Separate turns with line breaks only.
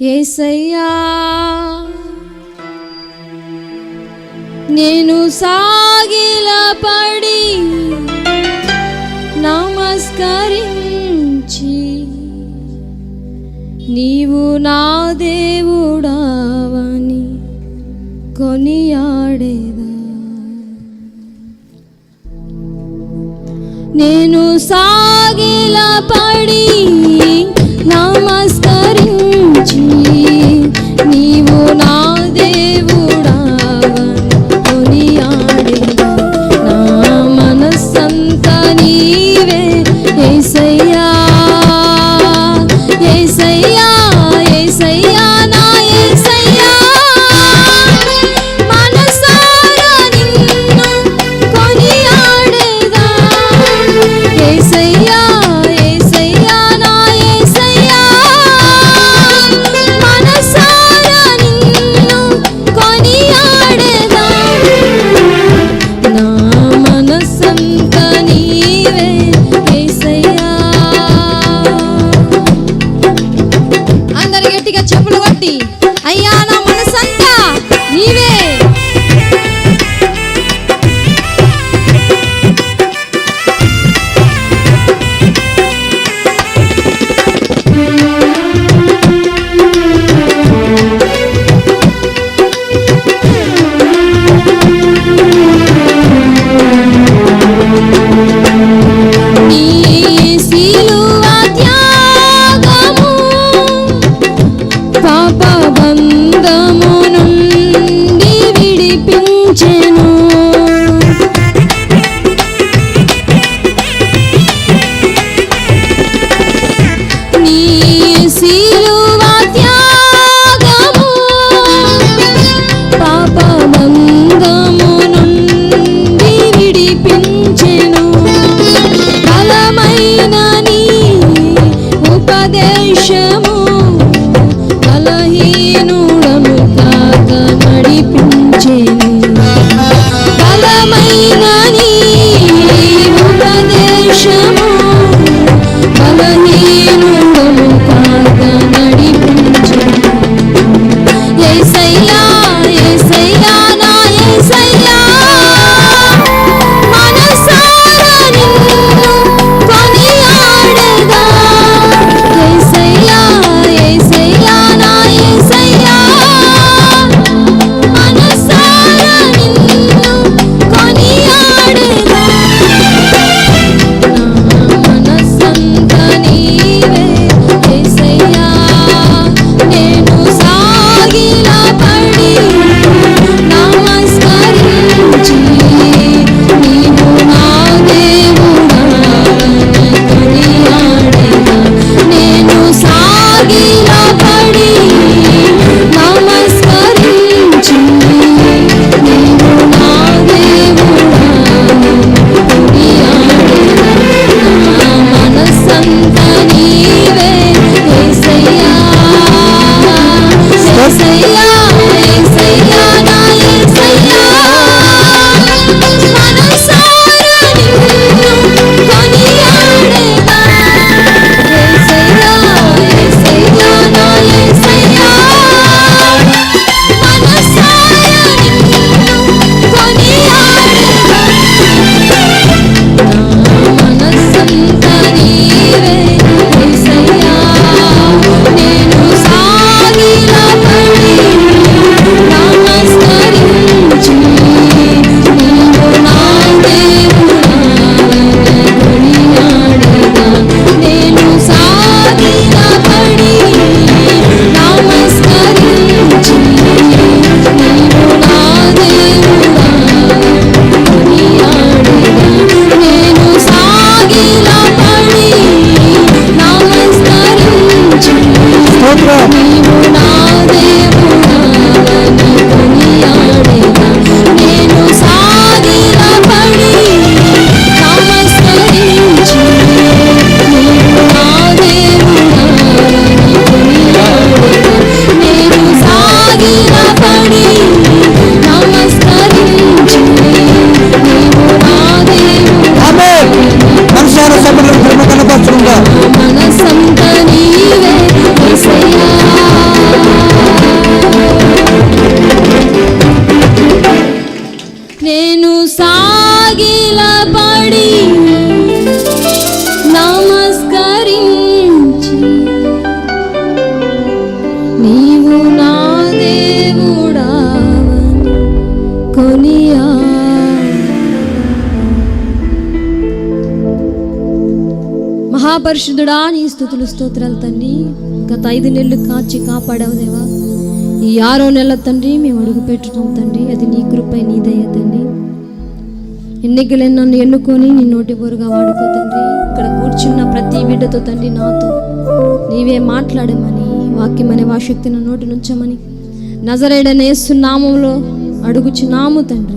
ఏసయ్యా నేను సాగిలపడి నమస్కరించి నీవు నా దేవుడావని కొనియాడేదా. నేను సాగిలపడి Xây 哎
呀，
那
我。之路。say
love, say love. సాగిలపడి నమస్కరించి నీవు నా దేవుడా కొనియా. మహాపరిశుద్ధుడా నీ స్థుతులు స్తోత్రాలు తండ్రి గత ఐదు నెలలు కాచి కాపాడావు దేవా. ఈ ఆరో నెల తండ్రి మేము అడుగు పెట్టున్నాం తండ్రి అది నీ కృపై నీ దయ తండ్రి ఎన్నికలను నన్ను ఎన్నుకొని నీ నోటి బోరుగా వాడుకో తండ్రి. ఇక్కడ కూర్చున్న ప్రతి బిడ్డతో తండ్రి నాతో. నీవే మాట్లాడమని వాక్యం అనే వాశక్తి నా నోటి నుంచమని నజరేడనేస్తున్నామంలో అడుగుచున్నాము తండ్రి.